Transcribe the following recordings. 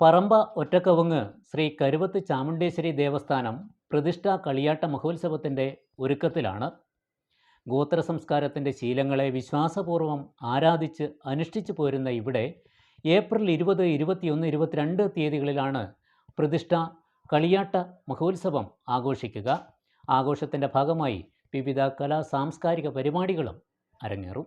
പറമ്പ ഒറ്റക്കവുങ്ങ് ശ്രീ കരുവത്ത് ചാമുണ്ടേശ്വരി ദേവസ്ഥാനം പ്രതിഷ്ഠാ കളിയാട്ട മഹോത്സവത്തിന്റെ ഒരുക്കത്തിലാണ്. ഗോത്ര സംസ്കാരത്തിന്റെ ശീലങ്ങളെ വിശ്വാസപൂർവം ആരാധിച്ച് അനുഷ്ഠിച്ചു പോരുന്ന ഇവിടെ ഏപ്രിൽ ഇരുപത് ഇരുപത്തിയൊന്ന് ഇരുപത്തിരണ്ട് തീയതികളിലാണ് പ്രതിഷ്ഠ കളിയാട്ട മഹോത്സവം ആഘോഷിക്കുക. ആഘോഷത്തിന്റെ ഭാഗമായി വിവിധ കലാ സാംസ്കാരിക പരിപാടികളും അരങ്ങേറും.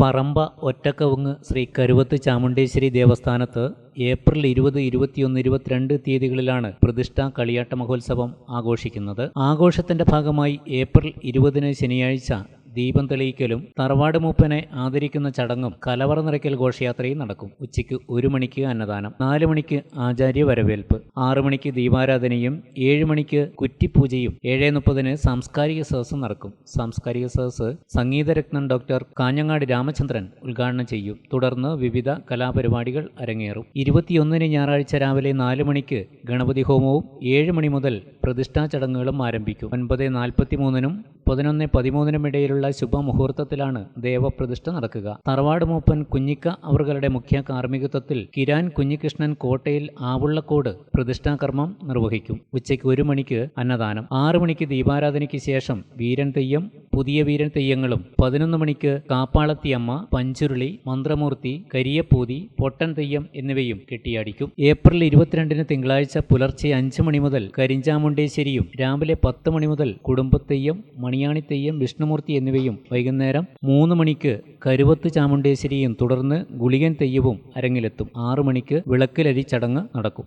Paramba Ottakkavungu Sree Karuvath Chamundeshwari ദേവസ്ഥാനത്ത് April ഇരുപത് ഇരുപത്തിയൊന്ന് ഇരുപത്തിരണ്ട് തീയതികളിലാണ് പ്രതിഷ്ഠാ കളിയാട്ട മഹോത്സവം ആഘോഷിക്കുന്നത്. ആഘോഷത്തിന്റെ ഭാഗമായി ഏപ്രിൽ ഇരുപതിന് ശനിയാഴ്ച ദീപം തെളിയിക്കലും തറവാട് മൂപ്പനെ ആദരിക്കുന്ന ചടങ്ങും കലവറ നിറയ്ക്കൽ ഘോഷയാത്രയും നടക്കും. ഉച്ചയ്ക്ക് ഒരു മണിക്ക് അന്നദാനം നാല് മണിക്ക് ആചാര്യ വരവേൽപ്പ് ആറു മണിക്ക് ദീപാരാധനയും ഏഴ് മണിക്ക് കുറ്റിപ്പൂജയും ഏഴ് മുപ്പതിന് സാംസ്കാരിക സദസ് നടക്കും. സാംസ്കാരിക സദസ് സംഗീതരത്നം ഡോക്ടർ കാഞ്ഞങ്ങാട് രാമചന്ദ്രൻ ഉദ്ഘാടനം ചെയ്യും. തുടർന്ന് വിവിധ കലാപരിപാടികൾ അരങ്ങേറും. ഇരുപത്തിയൊന്നിന് ഞായറാഴ്ച രാവിലെ നാല് മണിക്ക് ഗണപതി ഹോമവും ഏഴ് മണി മുതൽ പ്രതിഷ്ഠാ ചടങ്ങുകളും ആരംഭിക്കും. ഒൻപത് നാൽപ്പത്തി മൂന്നിനും പതിനൊന്ന് പതിമൂന്നിനും ഇടയിലുള്ള ശുഭമുഹൂർത്തത്തിലാണ് ദേവപ്രതിഷ്ഠ നടക്കുക. തറവാട് മൂപ്പൻ കുഞ്ഞിക്ക അവർകളുടെ മുഖ്യ കാർമ്മികത്വത്തിൽ കിരാൻ കുഞ്ഞികൃഷ്ണൻ കോട്ടയിൽ ആവുള്ളക്കോട് പ്രതിഷ്ഠാകർമ്മം നിർവഹിക്കും. ഉച്ചയ്ക്ക് ഒരു മണിക്ക് അന്നദാനം. ആറു മണിക്ക് ദീപാരാധനയ്ക്ക് ശേഷം വീരൻ തെയ്യം പുതിയ വീരൻ തെയ്യങ്ങളും പതിനൊന്ന് മണിക്ക് കാപ്പാളത്തിയമ്മ പഞ്ചുരുളി മന്ത്രമൂർത്തി കരിയപ്പൂതി പൊട്ടൻ തെയ്യം എന്നിവയും കെട്ടിയാടിക്കും. ഏപ്രിൽ ഇരുപത്തിരണ്ടിന് തിങ്കളാഴ്ച പുലർച്ചെ അഞ്ച് മണി മുതൽ കരിഞ്ചാമുണ്ടേശ്ശേരിയും രാവിലെ പത്ത് മണി മുതൽ കുടുംബത്തെയ്യം മണിയാണി തെയ്യം വിഷ്ണുമൂർത്തി എന്നിവയും വൈകുന്നേരം മൂന്ന് മണിക്ക് കരുവത്ത് ചാമുണ്ടേശ്വരിയും തുടർന്ന് ഗുളികൻ തെയ്യവും അരങ്ങിലെത്തും. ആറു മണിക്ക് വിളക്കിലരി ചടങ്ങ് നടക്കും.